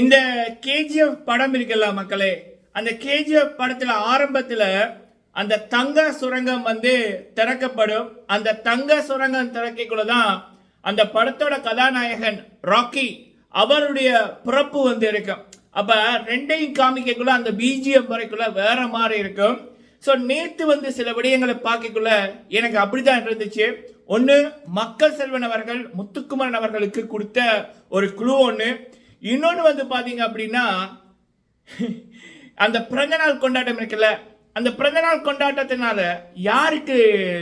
இந்த கேஜிஎஃப் படம் இருக்குல்ல மக்களே அந்த கேஜிஎஃப் படத்தில் ஆரம்பத்தில் அந்த தங்க சுரங்கம் வந்து திறக்கப்படும். அந்த தங்க சுரங்கம் திறக்கக்குள்ள தான் அந்த படத்தோட கதாநாயகன் ராக்கி அவருடைய பிறப்பு வந்து இருக்கும். அப்போ ரெண்டையும் காமிக்கக்குள்ள அந்த பிஜிஎம் வரைக்குள்ள வேற மாதிரி இருக்கும். ஸோ நேற்று வந்து சில விடயங்களை பார்க்கக்குள்ள எனக்கு அப்படிதான் இருந்துச்சு. ஒன்று மக்கள் செல்வன் அவர்கள் முத்துக்குமரன் அவர்களுக்கு கொடுத்த ஒரு குழு ஒன்று இன்னொன்று வந்து பார்த்தீங்க அப்படின்னா அந்த பிறந்தநாள் கொண்டாட்டம் இருக்குல்ல அந்த பிறந்தநாள் கொண்டாட்டத்தினால யாருக்கு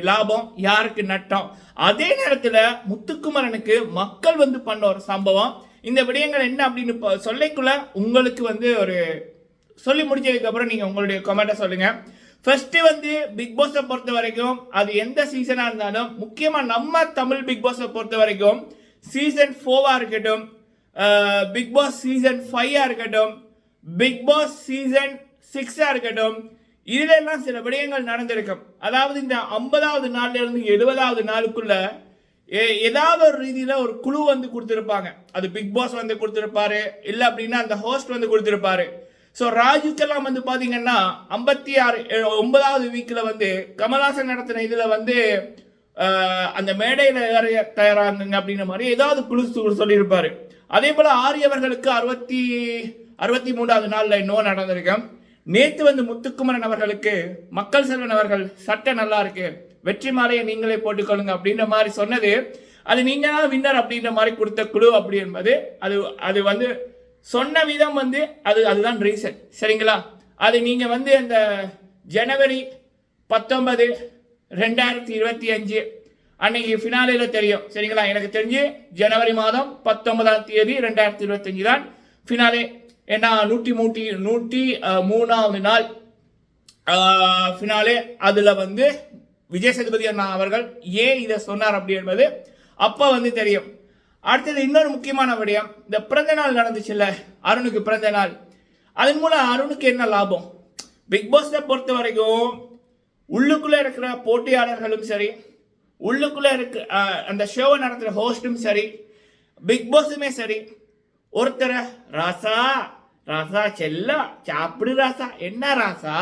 லாபம் யாருக்கு நட்டம்? அதே நேரத்தில் முத்துக்குமரனுக்கு மக்கள் வந்து பண்ண ஒரு சம்பவம். இந்த விடயங்கள் என்ன அப்படின்னு சொல்லிக்குள்ள உங்களுக்கு வந்து ஒரு சொல்லி முடிஞ்சதுக்கப்புறம் நீங்கள் உங்களுடைய கமெண்ட்டை சொல்லுங்க. ஃபர்ஸ்ட் வந்து பிக் பாஸை பொறுத்த வரைக்கும் அது எந்த சீசனாக இருந்தாலும் முக்கியமாக நம்ம தமிழ் பிக் பாஸை பொறுத்த வரைக்கும் சீசன் ஃபோவாக இருக்கட்டும் பிக் பாஸ் சீசன் ஃபைவாக இருக்கட்டும். பிக் பாஸ் சீசன் சிக்ஸாக இருக்கட்டும். இதிலெல்லாம் சில விடயங்கள் நடந்திருக்கும். அதாவது இந்த ஐம்பதாவது நாள்லேருந்து எழுபதாவது நாளுக்குள்ள ஏ- ஏதாவது ஒரு ரீதியில் ஒரு குழு வந்து கொடுத்துருப்பாங்க. அது பிக் பாஸ் வந்து கொடுத்துருப்பாரு. இல்லை அப்படின்னா அந்த ஹோஸ்ட் வந்து கொடுத்துருப்பாரு. ஸோ ராஜுக்கெல்லாம் வந்து பார்த்தீங்கன்னா ஐம்பத்தி ஆறு ஒன்பதாவது வீக்கில் வந்து கமல்ஹாசன் நடத்தின இதில் வந்து uh, அந்த மேடையில் ஏற தயாராகுங்க அப்படின்ற மாதிரி ஏதாவது குழு சொல்லியிருப்பாரு. அதே போல் ஆரியவர்களுக்கு அறுபத்தி அறுபத்தி மூன்றாவது நாளில் இன்னும் நடந்திருக்கும். நேற்று வந்து முத்துக்குமரன் அவர்களுக்கு மக்கள் செல்வன் அவர்கள் சட்டை நல்லா இருக்கு வெற்றி மாலையை நீங்களே போட்டுக்கொள்ளுங்க அப்படின்ற மாதிரி சொன்னது. அது நீங்க தான் வின்னர் அப்படின்ற மாதிரி கொடுத்த குழு அப்படி என்பது அது அது வந்து சொன்ன விதம் வந்து அது அதுதான் ரீசன் சரிங்களா? அது நீங்க வந்து அந்த ஜனவரி பத்தொன்பது ரெண்டாயிரத்தி இருபத்தி அஞ்சு அன்னைக்கு ஃபினாலேல தெரியும். சரிங்களா? எனக்கு தெரிஞ்சு ஜனவரி மாதம் பத்தொன்பதாம் தேதி ரெண்டாயிரத்தி இருபத்தஞ்சு தான் ஃபினாலே ஏன்னா நூற்றி மூட்டி நூற்றி மூணாவது நாள் ஃபினாலே அதில் வந்து விஜய் சேதுபதி அண்ணா அவர்கள் ஏன் இதை சொன்னார் அப்படி என்பது அப்போ வந்து தெரியும். அடுத்தது இன்னொரு முக்கியமான விடயம். இந்த பிறந்த நாள் நடந்துச்சுல்ல? அருணுக்கு பிறந்த நாள். அதன் மூலம் அருணுக்கு என்ன லாபம்? பிக் பாஸை பொறுத்த வரைக்கும் உள்ளுக்குள்ளே இருக்கிற போட்டியாளர்களும் சரி உள்ளுக்குள்ளே இருக்க அந்த ஷோவை நடத்துகிற ஹோஸ்டும் சரி பிக் பாஸுமே சரி ஒருத்தரை ராசா ராசா செல்லா சாப்பிடு ராசா. என்ன ராசா?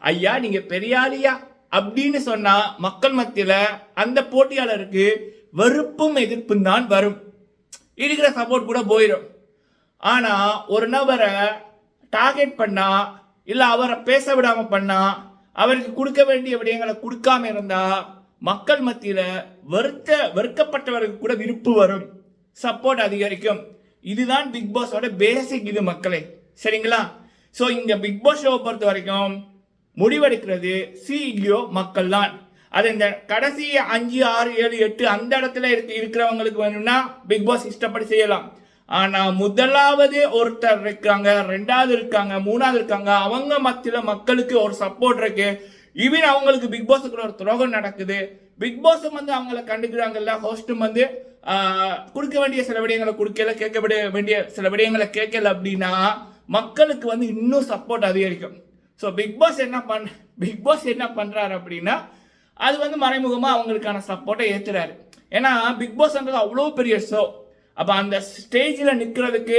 ஐயா நீங்க பெரியாளியா? அப்படின்னு சொன்னா மக்கள் மத்தியில அந்த போட்டியாளருக்கு வெறுப்பும் எதிர்ப்பும் தான் வரும். இருக்கிற சப்போர்ட் கூட போயிடும் ஆனா ஒரு நபரை டார்கெட் பண்ணா இல்லை அவரை பேச விடாம பண்ணா அவருக்கு கொடுக்க வேண்டிய விடயங்களை கொடுக்காம இருந்தா மக்கள் மத்தியில் வெறுத்த வெறுக்கப்பட்டவருக்கு கூட விருப்பு வரும். சப்போர்ட் அதிகரிக்கும். இதுதான் பிக் பாஸோட பேசிக் இது மக்களே. சரிங்களா? ஸோ இங்கே பிக் பாஸ் ஷோவை பொறுத்த வரைக்கும் முடிவெடுக்கிறது சிஇஓ மக்கள் தான். அது இந்த கடைசி அஞ்சு ஆறு ஏழு எட்டு அந்த இடத்துல இருக்க இருக்கிறவங்களுக்கு வேணும்னா பிக் பாஸ் இஷ்டப்படி செய்யலாம். ஆனால் முதலாவது ஒருத்தர் இருக்காங்க ரெண்டாவது இருக்காங்க மூணாவது இருக்காங்க அவங்க மத்தியில் மக்களுக்கு ஒரு சப்போர்ட் இருக்குது ஈவன் அவங்களுக்கு பிக் பாஸுக்குள்ள ஒரு துரோகம் நடக்குது. பிக் பாஸும் வந்து அவங்கள கண்டுக்கிறாங்கல்ல ஹோஸ்டும் வந்து கொடுக்க வேண்டிய சில விடயங்களை கொடுக்கல கேட்க வேண்டிய சில விடயங்களை கேட்கல அப்படின்னா மக்களுக்கு வந்து இன்னும் சப்போர்ட் அதிகரிக்கும். ஸோ பிக் பாஸ் என்ன பண் பிக் பாஸ் என்ன பண்ணுறாரு அப்படின்னா அது வந்து மறைமுகமாக அவங்களுக்கான சப்போர்ட்டை ஏற்றுறாரு ஏன்னா பிக் பாஸ்ன்றது அவ்வளோ பெரிய ஷோ அப்போ அந்த ஸ்டேஜில் நிற்கிறதுக்கு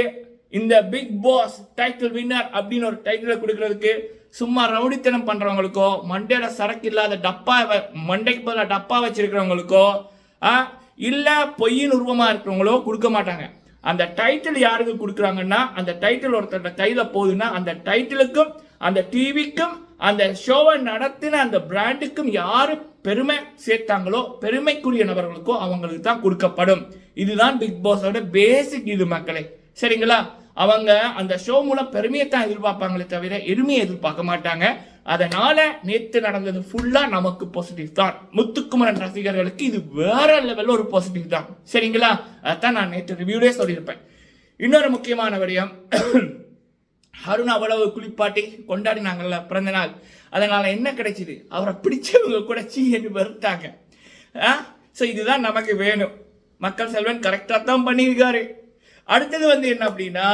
இந்த பிக் பாஸ் டைட்டில் வின்னர் அப்படின்னு ஒரு டைட்டிலை கொடுக்கறதுக்கு சும்மா ரவுடித்தனம் பண்ணுறவங்களுக்கோ மண்டையில் சரக்கு இல்லாத டப்பா மண்டைக்கு பதிலாக டப்பா வச்சுருக்கிறவங்களுக்கோ இல்லை பொய்யின் உருவமாக இருக்கிறவங்களோ கொடுக்க மாட்டாங்க. அந்த டைட்டில் யாருக்கு கொடுக்குறாங்கன்னா அந்த டைட்டில் ஒருத்தரோட கையில் போகுதுன்னா அந்த டைட்டிலுக்கும் அந்த டிவிக்கும் அந்த ஷோவை நடத்தின அந்த பிராண்டுக்கும் யார் பெருமை சேர்த்தாங்களோ பெருமைக்குரிய நபர்களுக்கோ அவங்களுக்கு தான் கொடுக்கப்படும். இதுதான் பிக் பாஸோட பேசிக் இது மக்களே. சரிங்களா? அவங்க அந்த ஷோ மூலம் பெருமையை தான் எதிர்பார்ப்பாங்களே தவிர எருமையை எதிர்பார்க்க மாட்டாங்க. அதனால நேற்று நடந்தது ஃபுல்லா நமக்கு பாசிட்டிவ் தான். முத்துக்குமரன் ரசிகர்களுக்கு இது வேற லெவல்ல ஒரு பாசிட்டிவ் தான். சரிங்களா? அதான் நான் நேற்று ரிவ்யூலே சொல்லியிருப்பேன். இன்னொரு முக்கியமான விடயம் அருண் அவ்வளவு குளிப்பாட்டி கொண்டாடினாங்கல்ல பிறந்த நாள். அதனால என்ன கிடைச்சிது? அவரை பிடிச்சவங்க கூட சீ என்று வெறுத்தாங்க. ஸோ இதுதான் நமக்கு வேணும். மக்கள் செல்வன் கரெக்டாக தான் பண்ணியிருக்காரு. அடுத்தது வந்து என்ன அப்படின்னா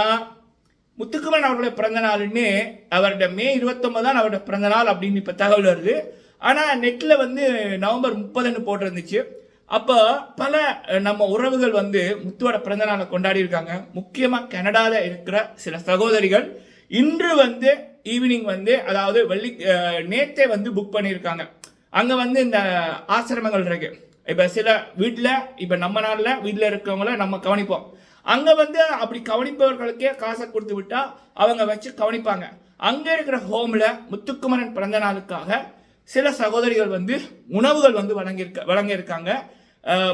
முத்துக்குமரன் அவருடைய பிறந்த நாள்னு அவருடைய மே இருபத்தொன்பதான் அவருடைய பிறந்த நாள் அப்படின்னு இப்போ தகவல் வருது. ஆனால் நெட்டில் வந்து நவம்பர் முப்பதுன்னு போட்டிருந்துச்சு. அப்போ பல நம்ம உறவுகள் வந்து முத்துவோட பிறந்த நாளை கொண்டாடி இருக்காங்க. முக்கியமாக கனடாவில் இருக்கிற சில சகோதரிகள் இன்று வந்து ஈவினிங் வந்து அதாவது வெள்ளி நேற்றே நேத்தே வந்து புக் பண்ணியிருக்காங்க. அங்கே வந்து இந்த ஆசிரமங்கள் இருக்கு. இப்போ சில வீட்டில் இப்போ நம்ம நாளில் வீட்டில் இருக்கவங்கள நம்ம கவனிப்போம். அங்க வந்து அப்படி கவனிப்பவர்களுக்கே காசை கொடுத்து விட்டா அவங்க வச்சு கவனிப்பாங்க. அங்க இருக்கிற ஹோம்ல முத்துக்குமரன் பிறந்த நாளுக்காக சில சகோதரிகள் வந்து உணவுகள் வந்து வழங்கியிருக்க வழங்கியிருக்காங்க.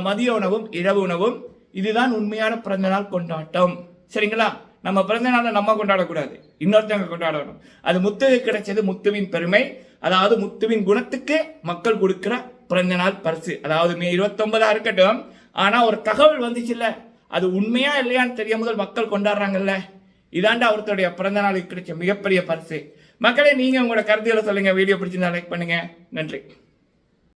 மதிய உணவும் இரவு உணவும். இதுதான் உண்மையான பிறந்தநாள் கொண்டாட்டம். சரிங்களா? நம்ம பிறந்த நாளை நம்ம கொண்டாடக்கூடாது. இன்னொருத்தவங்க கொண்டாடணும். அது முத்துக்கு கிடைச்சது முத்துவின் பெருமை. அதாவது முத்துவின் குணத்துக்கு மக்கள் கொடுக்கிற பிறந்த நாள் பரிசு. அதாவது மே இருபத்தொன்பதா இருக்கட்டும். ஆனா ஒரு தகவல் வந்துச்சுல்ல? அது உண்மையா இல்லையான்னு தெரிய முதல் மக்கள் கொண்டாடுறாங்கல்ல? இதாண்டா ஒருத்தருடைய பிறந்த நாளுக்கு கிடைச்ச மிகப்பெரிய பரிசு. மக்களே நீங்க உங்களோட கருத்துக்களை சொல்லுங்க. வீடியோ பிடிச்சிருந்தா லைக் பண்ணுங்க. நன்றி.